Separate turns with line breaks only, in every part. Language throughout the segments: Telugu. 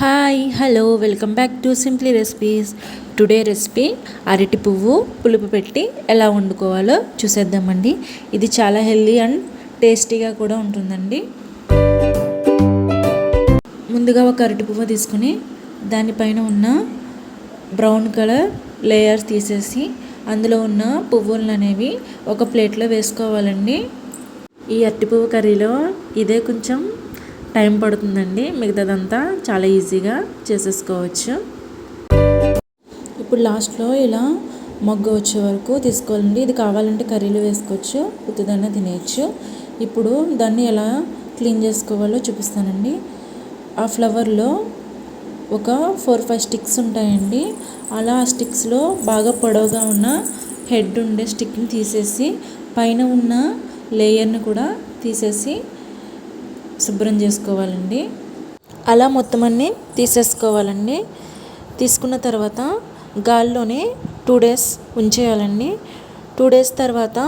Hi hello welcome back to simply recipes today recipe అరటి పువ్వు పులుపు పెట్టి ఎలా వండుకోవాలో చూసేద్దామండి. ఇది చాలా హెల్దీ అండ్ టేస్టీగా కూడా ఉంటుందండి. ముందుగా ఒక అరటి పువ్వు తీసుకుని దానిపైన ఉన్న బ్రౌన్ కలర్ లేయర్స్ తీసేసి అందులో ఉన్న పువ్వులను అనేవి ఒక ప్లేట్లో వేసుకోవాలండి. ఈ అరటి పువ్వు కర్రీలో ఇదే కొంచెం టైం పడుతుందండి. మిగతాదంతా చాలా ఈజీగా చేసేసుకోవచ్చు. ఇప్పుడు లాస్ట్లో ఇలా మొగ్గ వచ్చే వరకు తీసుకోవాలండి. ఇది కావాలంటే కర్రీలు వేసుకోవచ్చు ఉత్తిదన్న తినేయచ్చు. ఇప్పుడు దాన్ని ఎలా క్లీన్ చేసుకోవాలో చూపిస్తానండి. ఆ ఫ్లవర్లో ఒక ఫోర్ ఫైవ్ స్టిక్స్ ఉంటాయండి. అలా ఆ స్టిక్స్లో బాగా పొడవుగా ఉన్న హెడ్ ఉండే స్టిక్ని తీసేసి పైన ఉన్న లేయర్ని కూడా తీసేసి శుభ్రం చేసుకోవాలండి. అలా మొత్తం అన్నీ తీసేసుకోవాలండి. తీసుకున్న తర్వాత గాల్లోనే టూ డేస్ ఉంచేయాలండి. టూ డేస్ తర్వాత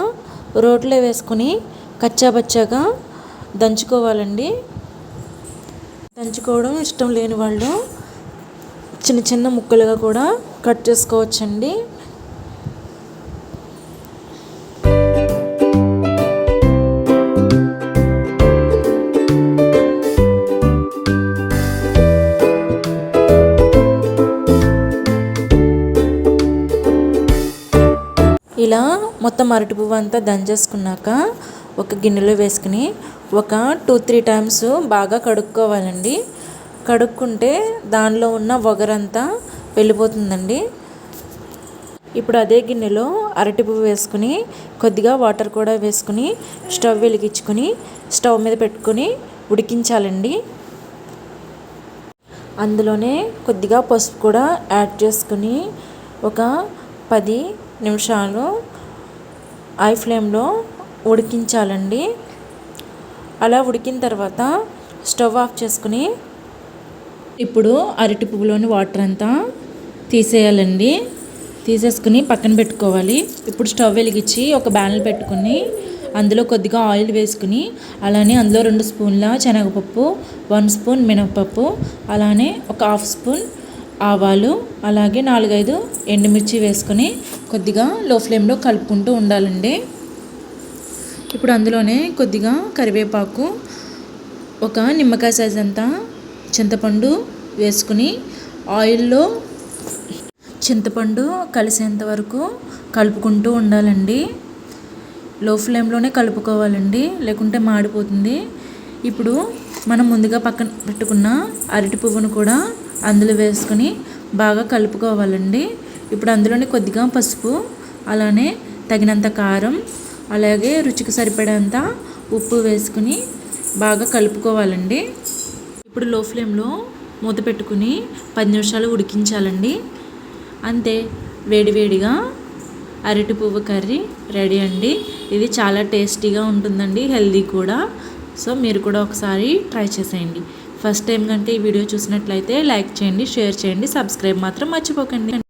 రోట్లో వేసుకొని కచ్చాబచ్చాగా దంచుకోవాలండి. దంచుకోవడం ఇష్టం లేని వాళ్ళు చిన్న చిన్న ముక్కలుగా కూడా కట్ చేసుకోవచ్చండి. ఇలా మొత్తం అరటి పువ్వు అంతా దంచేసుకున్నాక ఒక గిన్నెలో వేసుకుని ఒక టూ త్రీ టైమ్స్ బాగా కడుక్కోవాలండి. కడుక్కుంటే దానిలో ఉన్న వగరంతా వెళ్ళిపోతుందండి. ఇప్పుడు అదే గిన్నెలో అరటి పువ్వు వేసుకుని కొద్దిగా వాటర్ కూడా వేసుకుని స్టవ్ వెలిగించుకొని స్టవ్ మీద పెట్టుకొని ఉడికించాలండి. అందులోనే కొద్దిగా పసుపు కూడా యాడ్ చేసుకుని ఒక పది నిమిషాలు ఐ ఫ్లేమ్లో ఉడికించాలండి. అలా ఉడికిన తర్వాత స్టవ్ ఆఫ్ చేసుకుని ఇప్పుడు అరటి పువ్వులోని వాటర్ అంతా తీసేయాలండి. తీసేసుకుని పక్కన పెట్టుకోవాలి. ఇప్పుడు స్టవ్ వెలిగించి ఒక బ్యానల్ పెట్టుకుని అందులో కొద్దిగా ఆయిల్ వేసుకుని అలానే అందులో రెండు స్పూన్ల శనగపప్పు వన్ స్పూన్ మినపప్పు అలానే ఒక హాఫ్ స్పూన్ ఆవాలు అలాగే నాలుగైదు ఎండుమిర్చి వేసుకొని కొద్దిగా లో ఫ్లేమ్లో కలుపుకుంటూ ఉండాలండి. ఇప్పుడు అందులోనే కొద్దిగా కరివేపాకు ఒక నిమ్మకాయ సైజ్ అంతా చింతపండు వేసుకుని ఆయిల్లో చింతపండు కలిసేంత వరకు కలుపుకుంటూ ఉండాలండి. లో ఫ్లేమ్లోనే కలుపుకోవాలండి లేకుంటే మాడిపోతుంది. ఇప్పుడు మనం ముందుగా పక్కన పెట్టుకున్న అరటి పువ్వును కూడా అందులో వేసుకొని బాగా కలుపుకోవాలండి. ఇప్పుడు అందులోనే కొద్దిగా పసుపు అలానే తగినంత కారం అలాగే రుచికి సరిపడేంత ఉప్పు వేసుకుని బాగా కలుపుకోవాలండి. ఇప్పుడు లో ఫ్లేమ్లో మూత పెట్టుకుని పది నిమిషాలు ఉడికించాలండి. అంతే వేడివేడిగా అరటి పువ్వు కర్రీ రెడీ అండి. ఇది చాలా టేస్టీగా ఉంటుందండి హెల్దీ కూడా. సో మీరు కూడా ఒకసారి ట్రై చేసేయండి. ఫస్ట్ టైం కంటే ఈ వీడియో చూసినట్లయితే లైక్ చేయండి షేర్ చేయండి సబ్స్క్రైబ్ మాత్రం మర్చిపోకండి.